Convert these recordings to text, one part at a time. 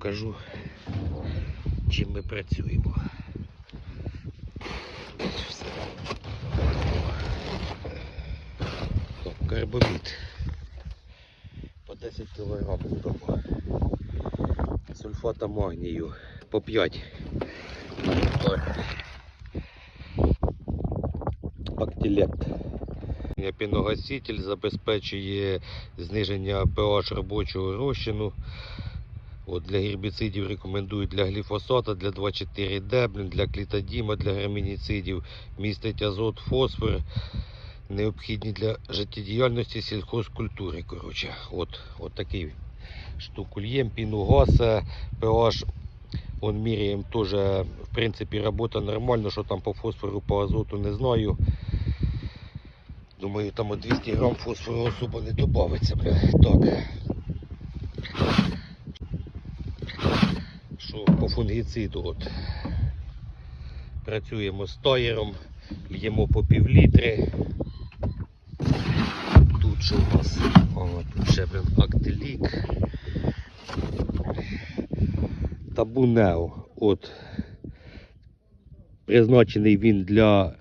покажу, чим ми працюємо. Карбамід. По 10 кг вдома. Сульфата магнію по 5. Ой. Актилект. Піногаситель забезпечує зниження pH робочого розчину. От для гербіцидів рекомендують для гліфосата, для 2,4-D, блін, для клітодіма, для грамініцидів. Містить азот, фосфор, необхідні для життєдіяльності сільхозкультури. Коротше, от, от такий штукульєм, пінугаса, pH Он міряємо теж, в принципі, робота нормальна, що там по фосфору, по азоту не знаю. Думаю, там 200 грам фосфору особо не додається. Так. Що по фунгіциду от. Працюємо з таєром, л'ємо по пів літри. Тут що у нас? О, тут ще актилік. Табунео. От. Призначений він для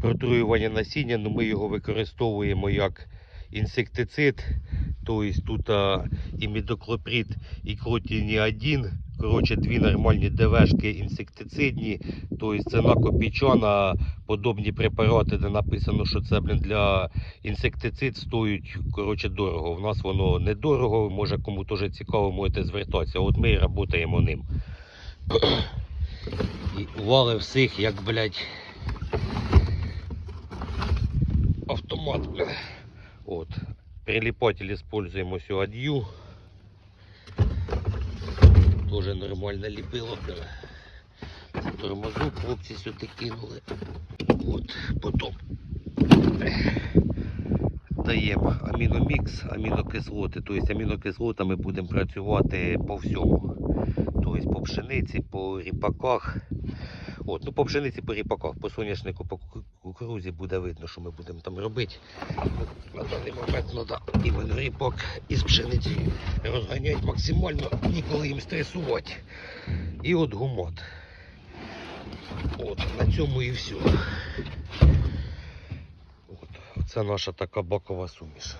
протруювання насіння, але ми його використовуємо як інсектицид. Тобто тут і мідоклоприд, і клотініадін. Коротше, дві нормальні ДВшки інсектицидні. Це накопічана, подобні препарати, де написано, що це блін, для інсектицид стоять коротше, дорого. У нас воно недорого, може кому теж цікаво, можете звертатися. От ми і працюємо ним. І вали всіх, як, блядь, автомат. От. Прилипатель используємо всю Тоже нормально ліпило, Тормозу хлопці сюди кинули. От, потім даємо аміномікс, амінокислоти. Тобто амінокислотами будемо працювати по всьому. Тобто по пшениці, по ріпаках. От, ну по пшениці, по ріпаках, по соняшнику, по ку- кукурузі буде видно, що ми будемо там робити. На даний момент треба іменно ріпак із пшениці розганяти максимально, ніколи їм стресувати. І от гумат. От, на цьому і все. От, це наша така бакова суміш.